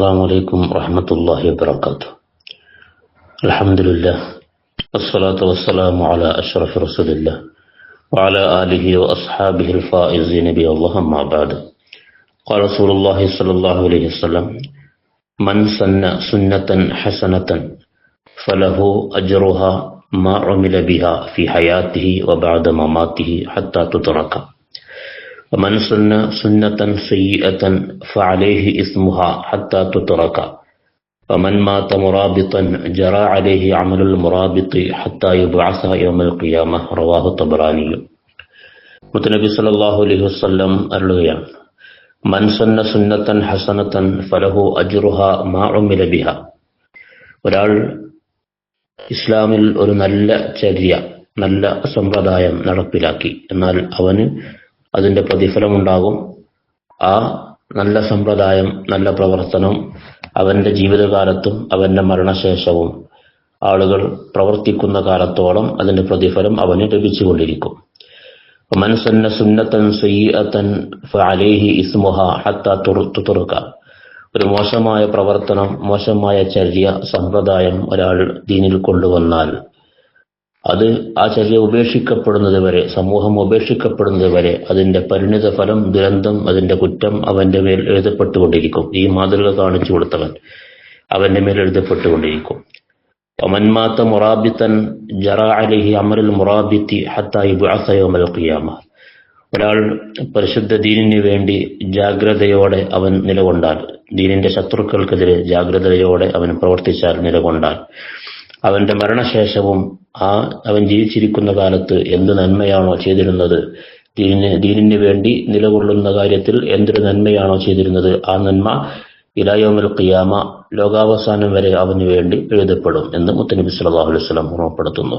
السلام عليكم ورحمة الله وبركاته. الحمد لله. والصلاة والسلام على أشرف رسول الله وعلى آله وأصحابه الفائزين بي الله أما بعد. قال رسول الله صلى الله عليه وسلم من سن سنة حسنة فله أجرها ما عمل بها في حياته وبعد مماته حتى تترك ومن سن سنة سيئة فعليه اسمها حتى تترك ومن مات مرابطا جرى عليه عمل المرابط حتى يبعث يوم القيامة رواه الطبراني മുത്തനബി സല്ലല്ലാഹു അലൈഹി വസല്ലം അരുളുകയാണ് മൻ സന്ന സുന്നത്തൻ ഹസനത്തൻ ഫലഹു അജ്റുഹ മാ ഉമില ബിഹ ഒരാൾ ഇസ്ലാമിൽ ഒരു നല്ല ചര്യ നല്ല സമ്പ്രദായം നടപ്പിലാക്കി എന്നാൽ അവന് അതിന്റെ പ്രതിഫലമുണ്ടാകും. ആ നല്ല സമ്പ്രദായം നല്ല പ്രവർത്തനം അവന്റെ ജീവിതകാലത്തും അവന്റെ മരണശേഷവും ആളുകൾ പ്രവർത്തിക്കുന്ന കാലത്തോളം അതിന്റെ പ്രതിഫലം അവന് ലഭിച്ചുകൊണ്ടിരിക്കും. മനസ്സന്ന സുന്നത്തൻ സുയ്യത്തൻ ഫലേഹി ഇസ്മുഹ ഹത്ത തുതുറുക ഒരു മോശമായ പ്രവർത്തനം മോശമായ ചര്യ സമ്പ്രദായം ഒരാൾ ദീനിൽ കൊണ്ടുവന്നാൽ അത് ആ ചര്യ ഉപേക്ഷിക്കപ്പെടുന്നത് വരെ സമൂഹം ഉപേക്ഷിക്കപ്പെടുന്നത് വരെ അതിന്റെ പരിണിത ഫലം ദുരന്തം അതിന്റെ കുറ്റം അവന്റെ മേൽ എഴുതപ്പെട്ടുകൊണ്ടിരിക്കും. ഈ മാതൃക കാണിച്ചു കൊടുത്തവൻ അവന്റെ മേൽ എഴുതപ്പെട്ടുകൊണ്ടിരിക്കും. ഒമന്മാത്ത മുറാബിത്തൻ ജറ അലിഹി അമറുൽ മുറാബിത്തി ഹത്തായി യൗമൽ ഖിയാമ. ഒരാൾ പരിശുദ്ധ ദീനിന് വേണ്ടി ജാഗ്രതയോടെ അവൻ നിലകൊണ്ടാൽ ദീനിന്റെ ശത്രുക്കൾക്കെതിരെ ജാഗ്രതയോടെ അവൻ പ്രവർത്തിച്ചാൽ നിലകൊണ്ടാൽ അവന്റെ മരണശേഷവും ആ അവൻ ജീവിച്ചിരിക്കുന്ന കാലത്ത് എന്ത് നന്മയാണോ ചെയ്തിരുന്നത്? ദീനിന് ദീനിന് വേണ്ടി നിലകൊള്ളുന്ന കാര്യത്തിൽ എന്തൊരു നന്മയാണോ ചെയ്തിരുന്നത്? ആ നന്മ ഇലായോമൽ ഖിയാമ ലോകാവസാനം വരെ അവന് വേണ്ടി എഴുതപ്പെടും എന്ന് മുത്തനബി സല്ലല്ലാഹു അലൈഹി വസല്ലം ഓർമ്മപ്പെടുത്തുന്നു.